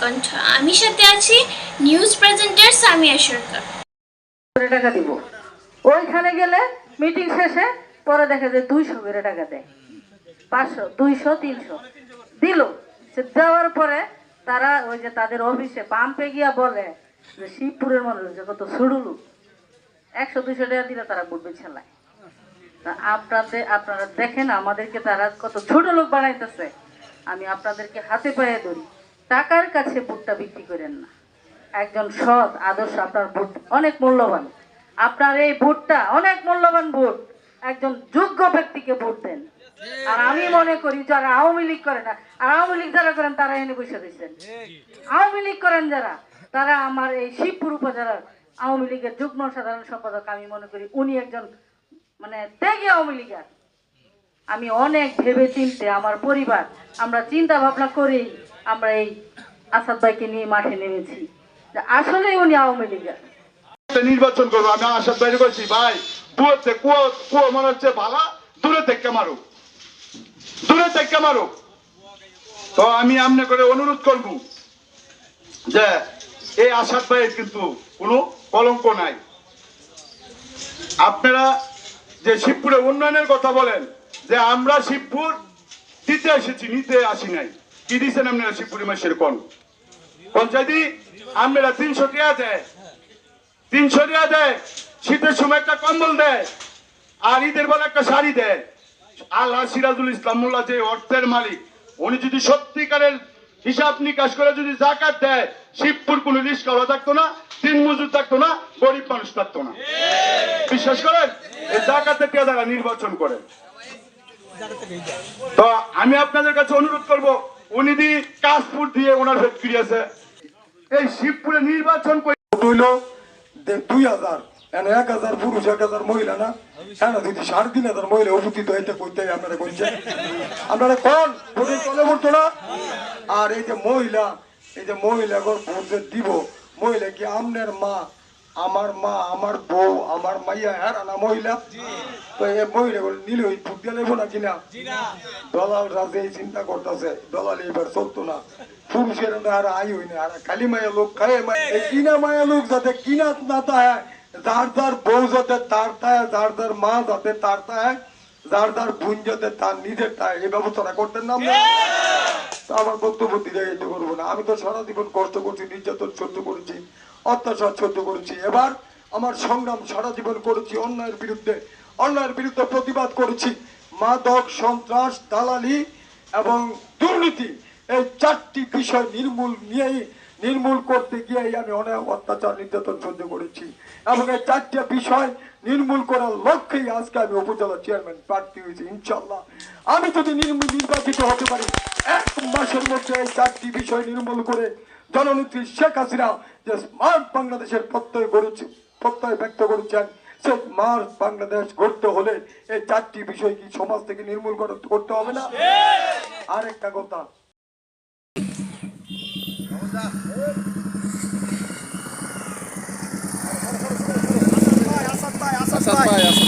কণ্ঠ। আমি সাথে আছি নিউজ প্রেজেন্টার সামিয়া সরকার। করে টাকা দিব। ওইখানে গেলে মিটিং শেষে পরে দেখা যায় দুইশো করে টাকা দেয়। পাঁচশো, দুইশো, তিনশো। দিল। দেওয়ার পরে তারা ওই যে তাদের অফিসে পাম্পে গিয়া বলে যে শিবপুরের মানুষ যে কত সুড়ুলু। একশো, দুইশো টাকা দিলে তারা বুটবে ছেলায়। আপনাদের আপনারা দেখেন আমাদেরকে তারা কত ছোট লোক বানাইতেছে। আমি আপনাদেরকে হাতে পায়ে ধরি। টাকার কাছে ভোটটা বিক্রি করেন না। একজন সৎ, আদর্শ, আপনার ভোট অনেক মূল্যবান। আপনার এই ভোটটা অনেক মূল্যবান ভোট। একজন যোগ্য ব্যক্তিকে ভোট দেন। আর আমি মনে করি, যারা আওয়ামী লীগ করে না, আর আওয়ামী লীগ যারা করেন, তারা এনে বসে দিয়েছেন আওয়ামী লীগ করেন যারা, তারা আমার এই শিবপুর উপজেলার আওয়ামী লীগের যুগ্ম সাধারণ সম্পাদক, আমি মনে করি, উনি একজন মানে ত্যাগী আওয়ামী লীগার। আমি অনেক ভেবে চিনতে আমার পরিবার, আমরা চিন্তা ভাবনা করেই আমরা এই আসাদ ভাইকে নিয়ে মাঠে নেমেছি। আসলে উনি আওয়ামী লীগের। নির্বাচন করব, আমি আসাদ ভাই করছি ভাই কুয়োতে কুয়ো কুয়ো মনে হচ্ছে ভালা, দূরে থেকে মারুক। দূরে থেকে মারুক। তো আমি আমনে করে অনুরোধ করব যে, এই আসাদ ভাইয়ের কিন্তু কোনো কলঙ্ক নাই। আপনারা যে শিবপুরের উন্নয়নের কথা বলেন যে আমরা শিবপুর দিতে এসেছি নিতে আসি নাই। কি দিচ্ছেন আপনারা শিবপুরি মাসের কোন? পঞ্চায়েতি আপনারা তিনশো টাকা দেয়। তিনশো টাকা দেয়। শীতের সময় একটা কম্বল দেয়। আর ঈদের বেলা একটা শাড়ি দেয়। আল্লাহ সিরাজুল ইসলাম মোল্লা যে অর্থের মালিক উনি যদি সত্যিকারের হিসাব নিকাশ করে যদি জাকাত দেয় শিবপুর কোনো রিস্কাওয়ালা থাকতো না তিন মজুর থাকতো না গরিব মানুষ থাকতো না। বিশ্বাস করেন? এই জাকাতের টিয়া দ্বারা নির্বাচন করেন তো আমি আপনাদের কাছে অনুরোধ করব, উনি দি কাশপুর দিয়ে ওনার ফ্যাক্টরি আছে এই শিবপুরে নির্বাচন হইল দুই হাজার এক হাজার পুরুষ, এক হাজার মহিলা না? হ্যাঁ হাজার মহিলা উপস্থিত হইতে কোন চলে বলতো না? আর এই যে মহিলা, এই যে মহিলা দিব, মহিলা কি আমনের মা, আমার মা, আমার বউ, আমার মাইয়া হ্যাঁ না মহিলা? তো এই মহিলা নিলে ভোট দিয়ে নেব না দলাল রাজে চিন্তা করতেছে। দলাল এবার চলতো না। পুরুষের আর আই হই না। আর খালি মায়া লোক খায় মায়া কিনা মায়া লোক যাতে কিনা না তায় যার যার বউ যাতে তার তায় যার যার মা যাতে তার তায় যার যার বোন যাতে তার নিজের এই ব্যবস্থাটা করতেন না আমার? বক্তব্য দীর্ঘায়িত করব না। আমি তো সারা জীবন কষ্ট করছি নির্যাতন সহ্য করেছি অত্যাচার সহ্য করেছি। এবার আমার সংগ্রাম সারা জীবন করেছি, অন্যায়ের বিরুদ্ধে। অন্যায়ের বিরুদ্ধে প্রতিবাদ করেছি। মাদক, সন্ত্রাস, দালালি এবং দুর্নীতি এই চারটি বিষয় নির্মূল নিয়েই, নির্মূল করতে গিয়েই আমি অনেক অত্যাচার, নির্যাতন সহ্য করেছি। এবং এই চারটি বিষয় নির্মূল করার লক্ষ্যেই আজকে আমি উপজেলা চেয়ারম্যান প্রার্থী হয়েছি ইনশাল্লাহ আমি যদি নির্মূল নির্বাচিত হতে পারি, এক মাসের মধ্যে এই চারটি বিষয় নির্মূল করে জননেত্রী শেখ হাসিনা যে স্মার্ট বাংলাদেশের প্রত্যয় করেছে প্রত্যয় ব্যক্ত করেছেন। শেখ মার্স বাংলাদেশ গড়তে হলে এই চারটি বিষয় কি সমাজ থেকে নির্মূল করতে হবে না? আরেকটা কথা। আসাদ ভাই, আসাদ